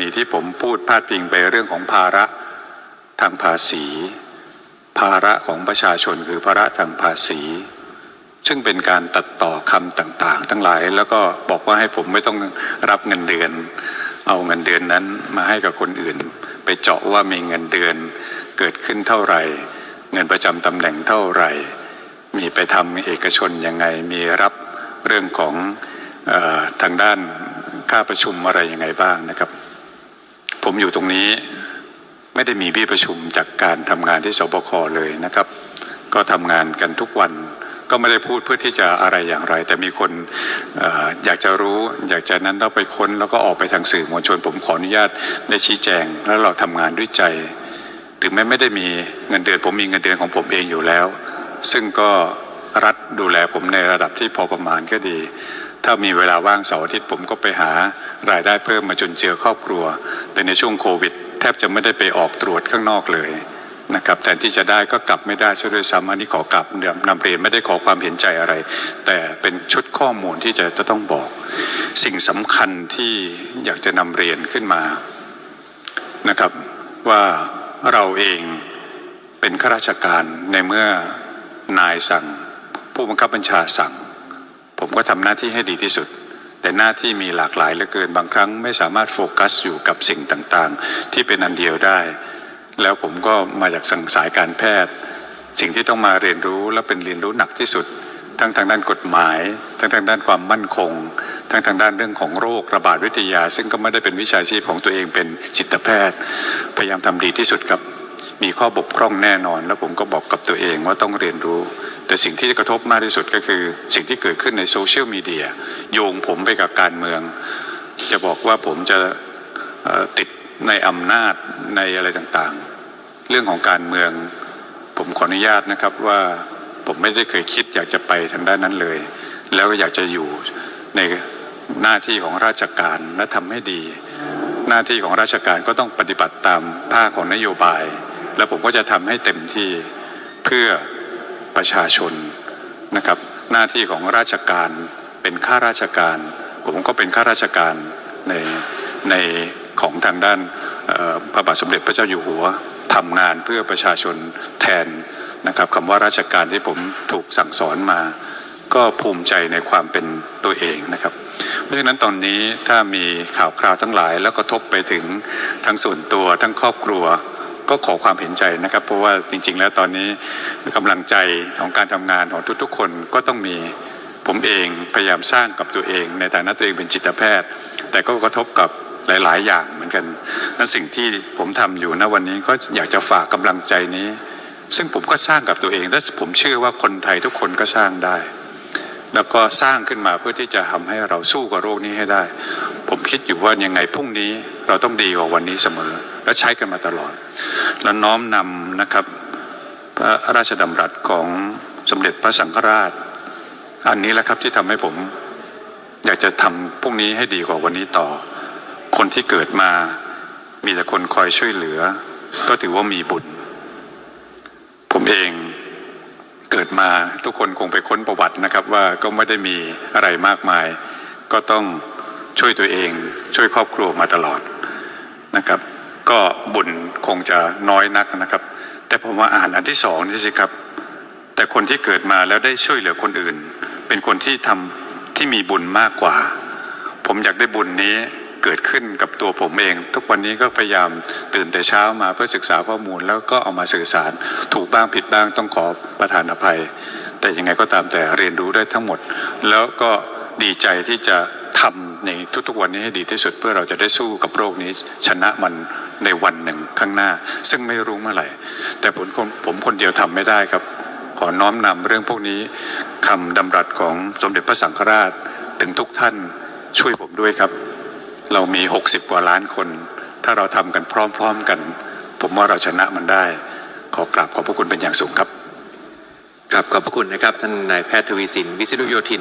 ณีที่ผมพูดพาดพิงไปเรื่องของภาระทางภาษี ภาระของประชาชนคือภาระทางภาษี ซึ่งเป็นการตัดต่อคำต่างๆ ทั้งหลายแล้วก็บอกว่าให้ผมไม่ต้องรับเงินเดือน เอาเงินเดือนนั้นมาให้กับคนอื่น ไปเจาะว่ามีเงินเดือนเกิดขึ้นเท่าไหร่ เงินประจำตำแหน่งเท่าไหร่ มีไปทำเอกชนยังไงมีรับเรื่องของออทางด้านค่าประชุมอะไรยังไงบ้างนะครับ ผมอยู่ตรงนี้ไม่ได้มีวี่ประชุมจากการทำงานที่สบคเลยนะครับ ก็ทำงานกันทุกวันก็ไม่ได้พูดเพื่อที่จะอะไรอย่างไร แต่มีคนออยากจะรู้อยากจะนั้นเราไปค้นแล้วก็ออกไปทางสื่อมวลชน ผมขออนุญาตได้ชี้แจง แล้วเราทำงานด้วยใจ ถึงแม้ไม่ได้มีเงินเดือน ผมมีเงินเดือนของผมเองอยู่แล้ว ซึ่งก็รัฐดูแลผมในระดับที่พอประมาณก็ดี ถ้ามีเวลาว่างเสาร์อาทิตย์ผมก็ไปหารายได้เพิ่มมาจนเจือครอบครัว แต่ในช่วงโควิด แทบจะไม่ได้ไปออกตรวจข้างนอกเลยนะครับแทนที่จะได้ก็กลับไม่ได้ซะด้วยซ้ำอันนี้ขอกลับนำเรียนไม่ได้ขอความเห็นใจอะไร แต่เป็นชุดข้อมูลที่จะจะต้องบอก สิ่งสำคัญที่อยากจะนำเรียนขึ้นมานะครับ ว่าเราเองเป็นข้าราชการในเมื่อนายสั่ง ผู้บังคับบัญชาสั่ง ผมก็ทำหน้าที่ให้ดีที่สุด แต่หน้าที่มีหลากหลายเหลือเกินบางครั้งไม่สามารถโฟกัสอยู่กับสิ่งต่างๆ ที่เป็นอันเดียวได้ แล้วผมก็มาจากสังสายการแพทย์ สิ่งที่ต้องมาเรียนรู้และเป็นเรียนรู้หนักที่สุด ทั้งทางด้านกฎหมาย ทั้งทางด้านความมั่นคง ทั้งทางด้านเรื่องของโรคระบาดวิทยา ซึ่งก็ไม่ได้เป็นวิชาชีพของตัวเองเป็นจิตแพทย์ พยายามทำดีที่สุดครับมีข้อบกพร่องแน่นอน แล้วผมก็บอกกับตัวเองว่าต้องเรียนรู้ แต่สิ่งที่กระทบมากที่สุดก็คือสิ่งที่เกิดขึ้นในโซเชียลมีเดียโยงผมไปกับการเมือง จะบอกว่าผมจะติดในอำนาจในอะไรต่างๆ เรื่องของการเมือง ผมขออนุญาตนะครับว่าผมไม่ได้เคยคิดอยากจะไปทางด้านนั้นเลย แล้วก็อยากจะอยู่ในหน้าที่ของราชการและทำให้ดี หน้าที่ของราชการก็ต้องปฏิบัติตามภาคของนโยบาย แล้วผมก็จะทำให้เต็มที่เพื่อ ประชาชนนะครับหน้าที่ของราชการเป็นข้าราชการ ผมก็เป็นข้าราชการในในของทางด้านพระบาทสมเด็จพระเจ้าอยู่หัวทำงานเพื่อประชาชนแทนนะครับคำว่าราชการที่ผมถูกสั่งสอนมา ก็ภูมิใจในความเป็นตัวเองนะครับ เพราะฉะนั้นตอนนี้ถ้ามีข่าวคราวทั้งหลาย แล้วกระทบไปถึงทั้งส่วนตัวทั้งครอบครัว ก็ขอความเห็นใจนะครับ เพราะว่าจริง ๆ แล้วตอนนี้กำลังใจของการทำงานของทุกๆ คนก็ต้องมีผมเองพยายามสร้างกับตัวเอง ในฐานะตัวเองเป็นจิตแพทย์ แต่ก็กระทบกับหลาย ๆ อย่างเหมือนกันนั้นสิ่งที่ผมทำอยู่ณวันนี้ก็อยากจะฝากกำลังใจนี้ ซึ่งผมก็สร้างกับตัวเองและผมเชื่อว่าคนไทยทุกคนก็สร้างได้ แล้วก็สร้างขึ้นมาเพื่อที่จะทำให้เราสู้กับโรคนี้ให้ได้ ผมคิดอยู่ว่ายังไงพรุ่งนี้เราต้องดีกว่าวันนี้เสมอ และใช้กันมาตลอด และน้อมนำนะครับพระราชดำรัสของสมเด็จพระสังฆราช อันนี้แหละครับที่ทำให้ผมอยากจะทำพรุ่งนี้ให้ดีกว่าวันนี้ต่อ คนที่เกิดมามีแต่คนคอยช่วยเหลือ ก็ถือว่ามีบุญ ผมเองเกิดมาทุกคนคงไปค้นประวัตินะครับว่าก็ไม่ได้มีอะไรมากมาย ก็ต้องช่วยตัวเอง ช่วยครอบครัวมาตลอดนะครับ ก็บุญคงจะน้อยนักนะครับ แต่ผมว่าอ่านอันที่สองนี่สิครับ แต่คนที่เกิดมาแล้วได้ช่วยเหลือคนอื่น เป็นคนที่ทำที่มีบุญมากกว่า ผมอยากได้บุญนี้เกิดขึ้นกับตัวผมเอง ทุกวันนี้ก็พยายามตื่นแต่เช้ามาเพื่อศึกษาข้อมูล แล้วก็เอามาสื่อสาร ถูกบ้างผิดบ้างต้องขอประทานอภัย แต่ยังไงก็ตามแต่เรียนรู้ได้ทั้งหมด แล้วก็ดีใจที่จะทำในทุกๆวันนี้ให้ดีที่สุดเพื่อเราจะได้สู้กับโรคนี้ชนะมัน ในวันหนึ่งข้างหน้า ซึ่งไม่รู้เมื่อไหร่ แต่ผมคนผมคนเดียวทำไม่ได้ครับ ขอน้อมนำเรื่องพวกนี้คำดำรัสของสมเด็จพระสังฆราชถึงทุกท่านช่วยผมด้วยครับ เรามี 60 กว่าล้านคน ถ้าเราทำกันพร้อม ๆกัน ผมว่าเราชนะมันได้ ขอกราบขอบพระคุณเป็นอย่างสูงครับครับขอบพระคุณนะครับ ท่านนายแพทย์ทวีสิน วิษณุโยธิน